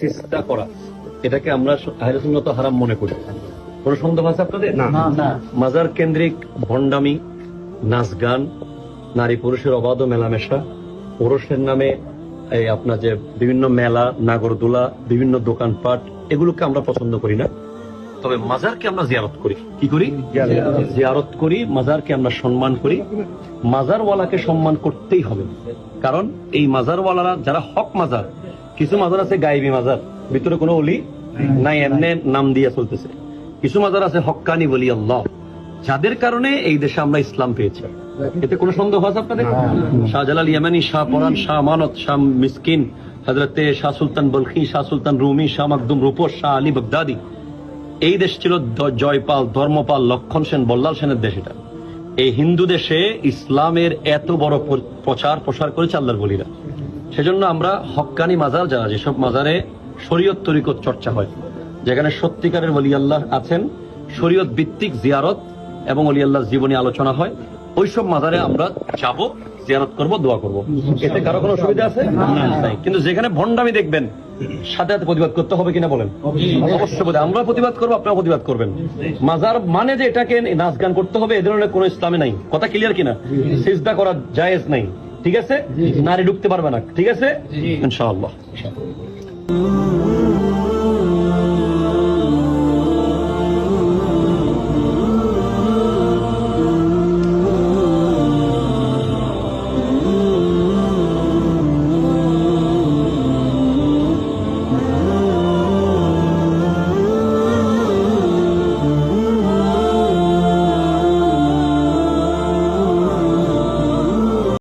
চেষ্টা করা। এটাকে আমরা আহলে হারাম মনে করি। কোন সন্দেহ আছে আপনাদের? না। মাজার কেন্দ্রিক ভণ্ডামি নাচ গান নারী পুরুষের অবাধ মেলামেশা পুরুষের নামে এই আপনার যে বিভিন্ন মেলা নাগরদোলা বিভিন্ন দোকানপাট এগুলোকে আমরা পছন্দ করি না। তবে মাজারকে আমরা জিয়ারত করি। কি করি? জিয়ারত করি মাজারকে আমরা সম্মান করি। মাজারওয়ালাকে সম্মান করতেই হবে। কারণ এই মাজারওয়ালারা যারা হক মাজার কিছু মাজার আছে গায়েবী মাজার ভিতরে কোনো অলি নাই এমনি নাম দিয়ে চলতেছে। কিছু মাজার আছে হক্কানি বলি আল্লাহ যাদের কারণে এই দেশে আমরা ইসলাম পেয়েছি। এতে কোনো সন্দেহ আছে আপনাদের? শাহজালাল ইয়ামানি শাহ পরান শাহ আমানত শাহ মিসকিন হজরতে শাহ সুলতান বলখি শাহ সুলতান রুমি শাহ মাকদুম রূপর শাহ আলী বগদাদি। এই দেশ ছিল জয়পাল ধর্মপাল লক্ষণ সেন বল্লাল সেনের দেশ এটা। এই হিন্দু দেশে ইসলামের এত বড় প্র- প্রচার প্রসার করেছে আল্লাহর বলিরা। সেজন্য আমরা হক্কানি মাজার যারা যেসব মাজারে শরীয়ত তরিকত চর্চা হয় যেখানে সত্যিকারের ওলি আল্লাহ আছেন শরীয়ত ভিত্তিক জিয়ারত এবং অলি আল্লাহ জীবনী আলোচনা হয় ওইসব মাজারে আমরা যাব জিয়ারত করব দোয়া করব। এতে কারও কোনো অসুবিধা আছে? কিন্তু যেখানে ভণ্ডামি দেখবেন সাথে সাথে প্রতিবাদ করতে হবে কিনা বলেন? অবশ্যই। বোধ আমরা প্রতিবাদ করব আপনারা প্রতিবাদ করবেন। মাজার মানে যে এটাকে নাচ গান করতে হবে এ ধরনের কোনো ইসলামে নাই। কথা ক্লিয়ার কিনা? সিজদা করা জায়েজ নাই। ঠিক আছে? নারী ঢুকতে পারবে না। ঠিক আছে? ইনশাআল্লাহ।